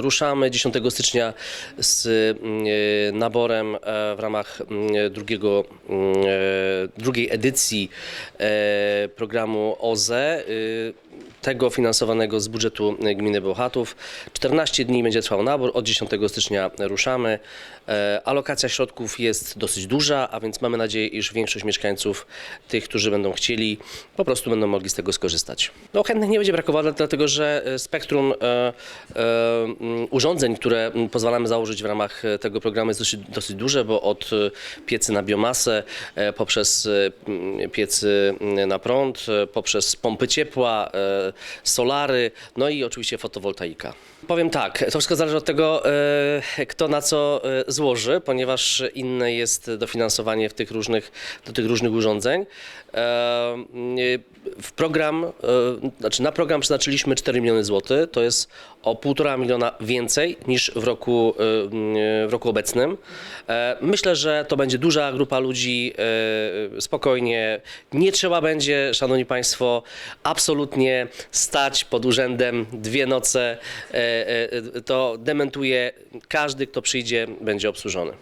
Ruszamy 10 stycznia z mm, naborem e, w ramach mm, drugiego, mm, e, drugiej edycji e, programu OZE, y, tego finansowanego z budżetu gminy Bełchatów. 14 dni będzie trwał nabór, od 10 stycznia ruszamy. Alokacja środków jest dosyć duża, a więc mamy nadzieję, iż większość mieszkańców, tych, którzy będą chcieli, po prostu będą mogli z tego skorzystać. No, chętnych nie będzie brakowało, dlatego że spektrum urządzeń, które mm, pozwalamy założyć w ramach e, tego programu jest dosyć, dosyć duże, bo od e, piecy na biomasę, e, poprzez mm, piecy mm, na prąd, poprzez pompy ciepła, solary, no i oczywiście fotowoltaika. Powiem tak, to wszystko zależy od tego, kto na co złoży, ponieważ inne jest dofinansowanie w tych różnych, do tych różnych urządzeń. W program, e, znaczy na program przeznaczyliśmy 4 miliony złotych, to jest o 1,5 miliona więcej niż w roku, e, w roku obecnym. E, Myślę, że to będzie duża grupa ludzi, spokojnie. Nie trzeba będzie, szanowni państwo, absolutnie stać pod urzędem dwie noce. To dementuje, każdy, kto przyjdzie, będzie obsłużony.